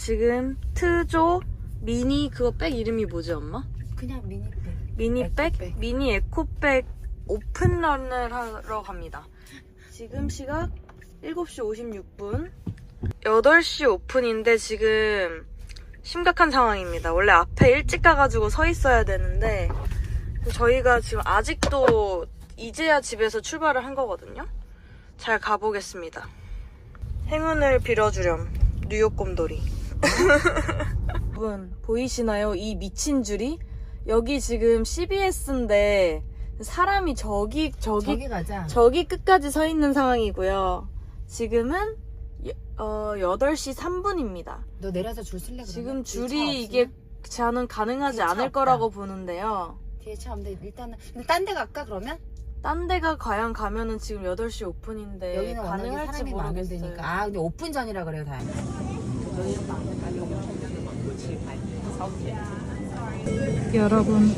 지금 트조 미니 그거 백 이름이 뭐지 엄마? 그냥 미니백. 미니백? 에코백. 미니 에코백 오픈런을 하러 갑니다. 지금 시각 7시 56분. 8시 오픈인데 지금 심각한 상황입니다. 원래 앞에 일찍 가가지고 서 있어야 되는데 저희가 지금 아직도 이제야 집에서 출발을 한 거거든요. 잘 가보겠습니다. 행운을 빌어주렴. 뉴욕 곰돌이. 여러분 보이시나요? 이 미친 줄이? 여기 지금 CBS인데 사람이 저기 저기 저기 가자. 저기 끝까지 서 있는 상황이고요. 지금은 여- 어, 8시 3분입니다. 너 내려서 줄 쓸래 그러면? 지금 줄이 이게? 저는 가능하지 않을 없다. 거라고 보는데요. 뒤에 차 없는데 일단은 근데 딴데 갈까 그러면? 딴 데가 과연 가면은 지금 8시 오픈인데 여기는 가능할지 사람이 모르겠어요. 데니까. 아 근데 오픈 전이라 그래요 다행. 여러분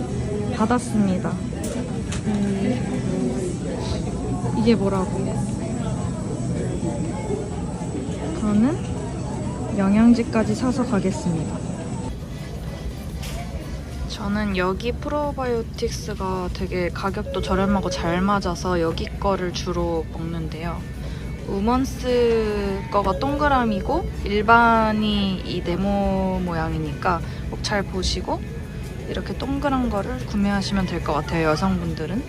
받았습니다. 이게 뭐라고? 저는 영양제까지 사서 가겠습니다. 저는 여기 프로바이오틱스가 되게 가격도 저렴하고 잘 맞아서 여기 거를 주로 먹는데요. 우먼스 거가 동그라미고 일반이 이 네모 모양이니까 꼭 잘 보시고 이렇게 동그란 거를 구매하시면 될 것 같아요 여성분들은.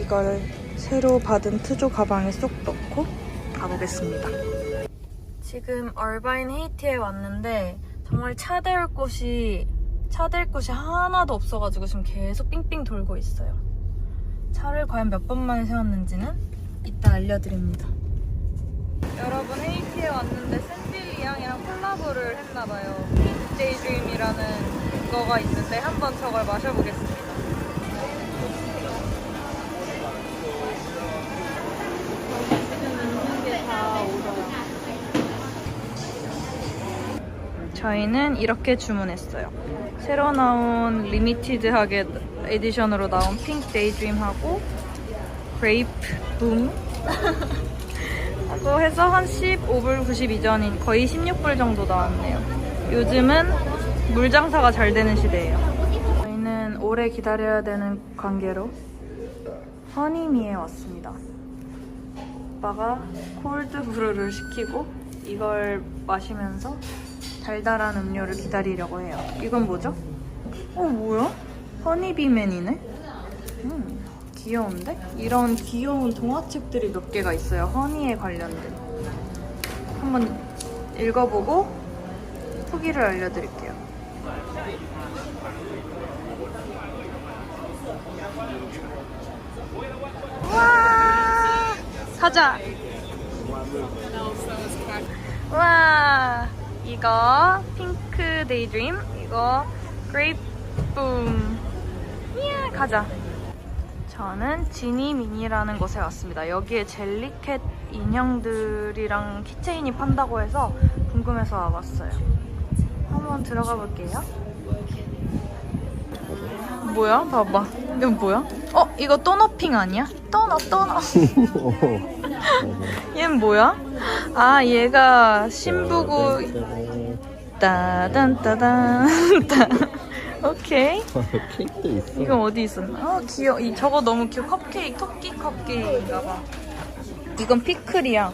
이걸 새로 받은 트조 가방에 쏙 넣고 가보겠습니다. 지금 얼바인 헤이티에 왔는데 정말 차댈 곳이 차댈 곳이 하나도 없어가지고 지금 계속 삥삥 돌고 있어요. 차를 과연 몇 번 만에 세웠는지는 이따 알려드립니다 여러분 헤이티에 왔는데 샌디 양이랑 콜라보를 했나봐요. 핑크 데이드림이라는 거가 있는데 한번 저걸 마셔보겠습니다. 저희는 이렇게 주문했어요. 새로 나온 리미티드하게 에디션으로 나온 핑크 데이드림하고 그레이프 붐 하고 해서 한 15불 92전인 거의 16불 정도 나왔네요. 요즘은 물 장사가 잘 되는 시대예요. 저희는 오래 기다려야 되는 관계로 허니미에 왔습니다. 오빠가 콜드 브루를 시키고 이걸 마시면서 달달한 음료를 기다리려고 해요. 이건 뭐죠? 어 뭐야? 허니비맨이네? 음, 귀여운데? 이런 귀여운 동화책들이 몇 개가 있어요. 허니에 관련된. 한번 읽어보고 후기를 알려드릴게요. 와! 가자! 와! 이거 핑크 데이드림, 이거 그레이프 붐. 이야, 가자. 저는 지니 미니라는 곳에 왔습니다. 여기에 젤리캣 인형들이랑 키체인이 판다고 해서 궁금해서 와봤어요. 한번 들어가 볼게요. 뭐야? 봐봐. 이건 뭐야? 어? 이거 또너핑 아니야? 또너, 또너. 얘는 뭐야? 아, 얘가 신부고. 따단 따단. 따. 오케이. 케이크도 있어. 이건 어디 있었나? 아 귀여워. 이 저거 너무 귀여워. 컵케이크, 토끼 컵케이크인가 봐. 이건 피클이야.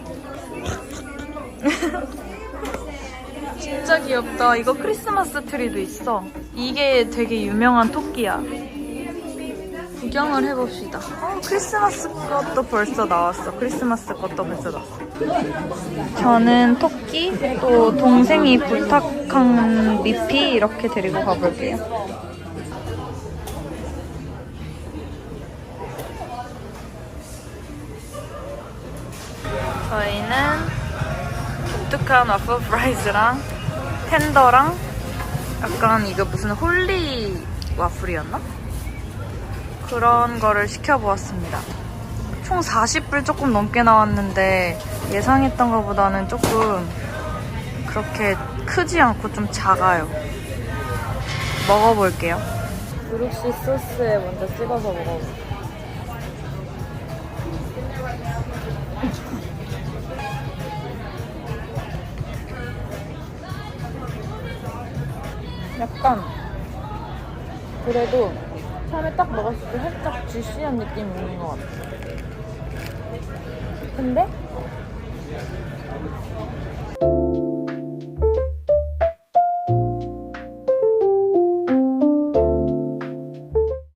진짜 귀엽다. 이거 크리스마스 트리도 있어. 이게 되게 유명한 토끼야. 구경을 해봅시다. 어, 크리스마스 것도 벌써 나왔어. 크리스마스 것도 벌써 나왔어. 저는 토끼, 또 동생이 부탁한 미피 이렇게 데리고 가볼게요. 저희는 독특한 와플 프라이즈랑 텐더랑 약간 이거 무슨 홀리 와플이었나? 그런 거를 시켜보았습니다. 총 40불 조금 넘게 나왔는데 예상했던 것보다는 조금 그렇게 크지 않고 좀 작아요. 먹어볼게요. 브룩시 소스에 먼저 찍어서 먹어볼게요. 약간 그래도 처음에 딱 먹었을 때 살짝 주시한 느낌이 있는 것 같아. 근데